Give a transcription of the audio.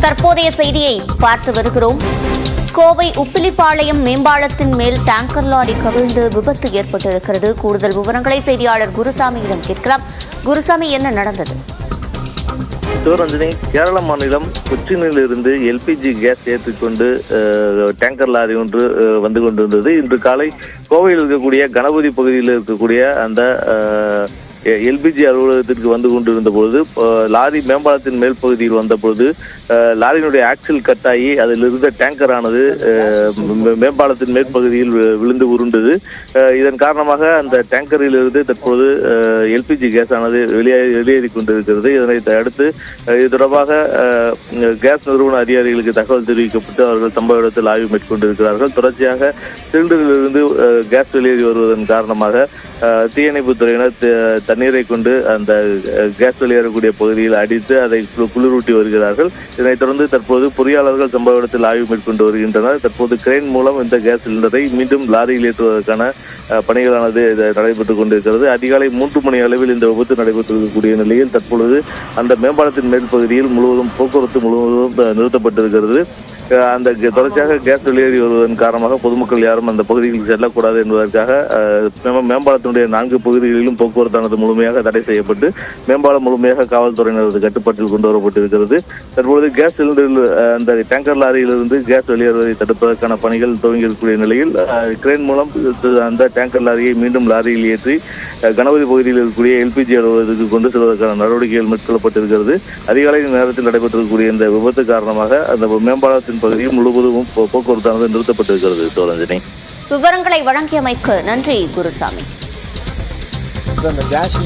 தற்போதைய செய்தியை பார்த்து வருகிறோம். கோவை உப்பிலிப்பாளையம் மேம்பாலத்தின் மேல் டேங்கர் லாரி கவிழ்ந்து விபத்து ஏற்பட்டிருக்கிறது. கூடுதல் விவரங்களை செய்தியாளர் குருசாமியிடம் கேட்கலாம். குருசாமி என்ன நடந்தது? சிவரஞ்சனி கேரள மாநிலம் கொச்சினில் இருந்து எல்பிஜி கேஸ் ஏற்றிக்கொண்டு அஹ், டேங்கர் லாரி ஒன்று அஹ், வந்து கொண்டிருந்தது. இன்று காலை கோவையில் இருக்கக்கூடிய கணபதி பகுதியில் இருக்கக்கூடிய அந்த எல்பிஜி அலுவலகத்திற்கு வந்து கொண்டிருந்த பொழுது லாரி மேம்பாலத்தின் மேல் பகுதியில் வந்த பொழுது லாரியினுடைய ஆக்சில் கட்டாகி அதில் இருந்த டேங்கர் ஆனது மேம்பாலத்தின் மேற்பகுதியில் விழுந்து உருண்டது. இதன் காரணமாக அந்த டேங்கரில் இருந்து தற்போது எல்பிஜி கேஸ் ஆனது வெளியே வெளியேறி கொண்டிருக்கிறது. இதனை அடுத்து இது தொடர்பாக கேஸ் நிறுவன அதிகாரிகளுக்கு தகவல் தெரிவிக்கப்பட்டு அவர்கள் சம்பவ இடத்தில் ஆய்வு மேற்கொண்டிருக்கிறார்கள். தொடர்ச்சியாக சிலிண்டரிலிருந்து இருந்து கேஸ் வெளியேறி வருவதன் காரணமாக தீயணைப்பு துறையினர் தண்ணீரை கொண்டு அந்த கேஸ் வெளியேறக்கூடிய பகுதியில் அடித்து அதை குளிரூட்டி வருகிறார்கள். இதனைத் தொடர்ந்து தற்போது பொறியாளர்கள் சம்பவ இடத்தில் ஆய்வு மேற்கொண்டு வருகின்றனர். தற்போது கிரெயின் மூலம் இந்த கேஸ் சிலிண்டரை மீண்டும் லாரியில் ஏற்றுவதற்கான பணிகளானது நடைபெற்றுக் கொண்டிருக்கிறது. அதிகாலை மூன்று மணி அளவில் இந்த விபத்து நடைபெற்றிருக்கக்கூடிய நிலையில் தற்பொழுது அந்த மேம்பாலத்தின் மேல் பகுதியில் முழுவதும் போக்குவரத்து முழுவதும் நிறுத்தப்பட்டிருக்கிறது. அந்த தொடர்ச்சியாக கேஸ் வெளியேறி வருவதன் காரணமாக பொதுமக்கள் யாரும் அந்த பகுதியில் செல்லக்கூடாது என்பதற்காக மேம்பாலத்து மாவட்டத்தினுடைய நான்கு பகுதிகளிலும் போக்குவரத்தானது முழுமையாக தடை செய்யப்பட்டு மேம்பாலம் முழுமையாக காவல்துறையினரது கட்டுப்பாட்டில் கொண்டு வரப்பட்டிருக்கிறது. தற்பொழுது கேஸ் சிலிண்டரில் அந்த டேங்கர் லாரியிலிருந்து கேஸ் வெளியேறுவதை தடுப்பதற்கான பணிகள் துவங்கி இருக்கக்கூடிய நிலையில் கிரேன் மூலம் அந்த டேங்கர் லாரியை மீண்டும் லாரியில் ஏற்றி கணபதி பகுதியில் இருக்கக்கூடிய எல்பிஜி அலுவலகத்துக்கு கொண்டு செல்வதற்கான நடவடிக்கைகள் மேற்கொள்ளப்பட்டிருக்கிறது. அதிகாலை நேரத்தில் நடைபெற்றிருக்கக்கூடிய இந்த விபத்து காரணமாக அந்த மேம்பாலத்தின் பகுதியில் முழுவதும் போ- போக்குவரத்தானது நிறுத்தப்பட்டிருக்கிறது. சோரஞ்சினி விவரங்களை வழங்கியமைக்கு நன்றி குருசாமி. அந்த கேஸ்